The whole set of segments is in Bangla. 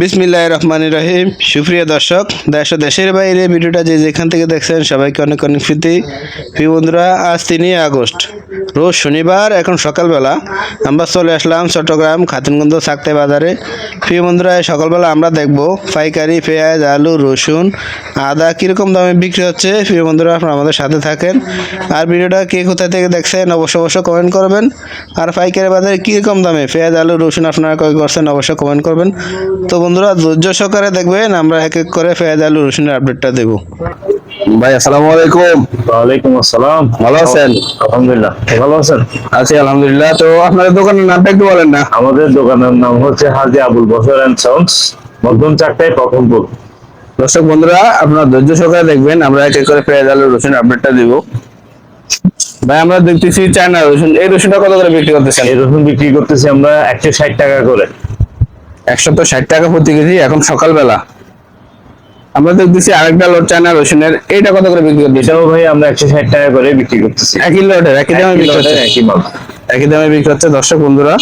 বিসমিল্লাহ রহমান রহিম। সুপ্রিয় দর্শক, দেশ দেশের বাইরে ভিডিওটা যে যেখান থেকে দেখছেন, সবাইকে অনেক অনেক প্রীতি। প্রিয় বন্ধুরা, আজ তিনই আগস্ট, রোজ শনিবার, এখন সকালবেলা। আমরা চলে আসলাম চট্টগ্রাম খাতুনগঞ্জ সাকতে বাজারে। প্রিয় বন্ধুরা সকালবেলা আমরা দেখব পাইকারি, পেঁয়াজ, আলু, রসুন, আদা কীরকম দামে বিক্রি হচ্ছে। প্রিয় বন্ধুরা, আপনারা আমাদের সাথে থাকেন। আর ভিডিওটা কে কোথায় থেকে দেখছেন, অবশ্য অবশ্য কমেন্ট করবেন। আর পাইকারি বাজারে কীরকম দামে পেঁয়াজ, আলু, রসুন আপনারা ক্রয় করছেন অবশ্যই কমেন্ট করবেন। তো বন্ধুরা ধৈর্য সহকারে দেখবেন আমরা এক এক করে পেঁয়াজ আলু রসুনের আপডেটটা দেবো। ভাই আসসালামু আলাইকুম। ওয়ালাইকুম আসসালাম। ভালো আছেন? আলহামদুলিল্লাহ। ভালো আছেন? আছি আলহামদুলিল্লাহ। তো আপনাদের দোকানের নামটা একটু বলেন না। আমাদের দোকানের নাম হচ্ছে হাজি আবুল বসর অ্যান্ড সাউন্ডস মধ্যম চারটায় প্রথমপুর। দর্শক বন্ধুরা আপনারা ধৈর্য সহকারে দেখবেন আমরা এক এক করে পেঁয়াজ আলু রসুন আপডেটটা দিব। ভাই আমরা দেখতেছি চায়না রসুন। এই রসুনটা কত করে বিক্রি করতেছেন? এই রসুন বিক্রি করতেছি আমরা একশো ষাট টাকা করে। একশো তো ষাট টাকা প্রতি কেজি এখন সকালবেলা। আমরা দেখতেছি আরেকটা লোড চায়না রসুনের এইটা কত করে বিক্রি করতেছে? এটাও ভাই আমরা একশো ষাট টাকা করে বিক্রি করতেছি। একই লোডের একই দামে বিক্রি লটের হচ্ছে। একই মাল। একই দামে বিক্রি হচ্ছে দর্শক বন্ধুরা।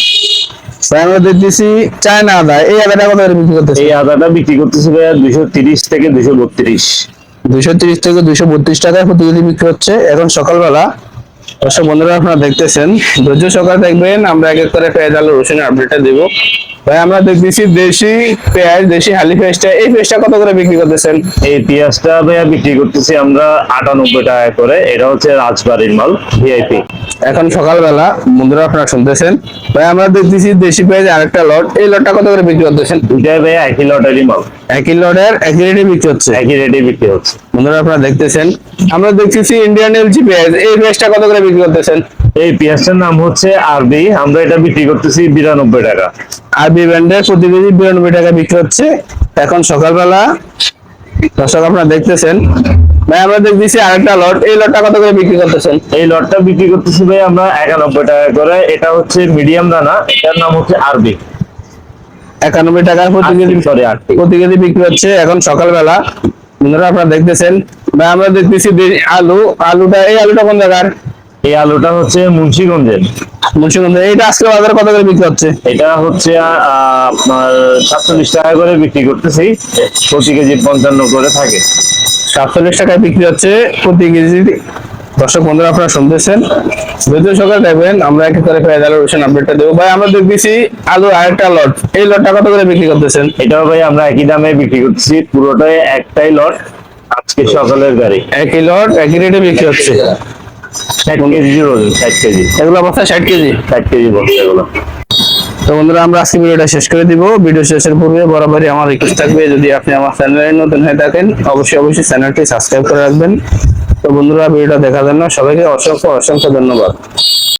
ভাই আমরা দেখতেছি চায়না আদা এই আদাটা কত করে বিক্রি করতেছে? এই আদাটা বিক্রি করতেছি ভাই দুইশো তিরিশ থেকে দুইশো বত্রিশ। দুইশো তিরিশ থেকে দুইশো বত্রিশ টাকায় প্রতি কেজি বিক্রি হচ্ছে। এখন সকালবেলা দর্শক বন্ধুরা আপনারা দেখতেছেন। ধৈর্য সকাল দেখবেন আমরা এক এক করে পেঁয়াজ আলু রসুনের আপডেটটা দিব। ভাই আমরা দেখতেছি দেশি পেঁয়াজ দেশি হালি পেঁয়াজটা। এই পেঁয়াজটা কত করে বিক্রি করতেছেন? এই পেঁয়াজটা ভাইয়া বিক্রি করতেছি আমরা আটানব্বই টাকা করে। এটা হচ্ছে রাজবাড়ির মাল ভিআইপি। এখন সকালবেলা বন্ধুরা আপনারা শুনতেছেন। ভাই আমরা দেখতেছি দেশি পেঁয়াজ আরেকটা লট। এই লটটা কত করে বিক্রি করতেছেন? দুইটাই ভাইয়া একই লটারি মাল। একই লটের একই রেটে বিক্রি হচ্ছে। একই রেটে বিক্রি হচ্ছে। বন্ধুরা আপনারা দেখতেছেন আমরা দেখতেছি ইন্ডিয়ান এলজি পেঁয়াজ। এই পেঁয়াজটা কত করে বিক্রি করতেছেন? এই পেঁয়াজটার নাম হচ্ছে আরবি আমরা এটা বিক্রি করতেছি বিরানব্বই টাকা। আরবি ব্র্যান্ডের প্রতি কেজি বিরানব্বই টাকা বিক্রি হচ্ছে। এখন সকালবেলা দর্শক আপনারা দেখতেছেন ভাই আমরা দেখতেছি আরেকটা লট। এই লটটা কত করে বিক্রি করতেছেন? এই লটটা বিক্রি করতেছি ভাই আমরা একানব্বই টাকা করে। এটা হচ্ছে মিডিয়াম দানা এটার নাম হচ্ছে আরবি। একানব্বই টাকা প্রতি কেজি সরি প্রতি কেজি বিক্রি হচ্ছে। এখন সকালবেলা বন্ধুরা আপনারা দেখতেছেন ভাই আমরা দেখতেছি আলু আলুটা এই আলুটা কোন জায়গার? এই আলুটা হচ্ছে মুন্সিগঞ্জের। মুন্সিগঞ্জ এইটা আজকে বাজারে কত করে বিক্রি হচ্ছে? এটা হচ্ছে আপনার সাতচল্লিশ টাকা করে বিক্রি করতেছি প্রতি কেজি পঞ্চান্ন করে থাকে। সাতচল্লিশ টাকায় বিক্রি হচ্ছে প্রতি কেজি দর্শক বন্ধুরা আপনারা শুনতেছেন। যদিও সকালে দেখবেন আমরা এক এক করে পেঁয়াজ আলু রসুন আপডেটটা দেবো। ভাই আমরা দেখতেছি আলু আরেকটা লট। এই লটটা কত করে বিক্রি করতেছেন? এটাও ভাই আমরা একই দামে বিক্রি করতেছি। পুরোটাই একটাই লট। আজকে সকালের গাড়ি। একই লট একই রেটে বিক্রি হচ্ছে। ষাট কেজি রোজ ষাট কেজি। এগুলো অবস্থা ষাট কেজি। ষাট কেজি এগুলো। তো বন্ধুরা আমরা আজকে ভিডিওটা শেষ করে দিব। ভিডিও শেষের পূর্বে বরাবরই আমার রিকোয়েস্ট থাকবে যদি আপনি আমার চ্যানেলে নতুন হয়ে থাকেন অবশ্যই অবশ্যই চ্যানেলটি সাবস্ক্রাইব করে রাখবেন। তো বন্ধুরা ভিডিওটা দেখার জন্য সবাইকে অসংখ্য অসংখ্য ধন্যবাদ।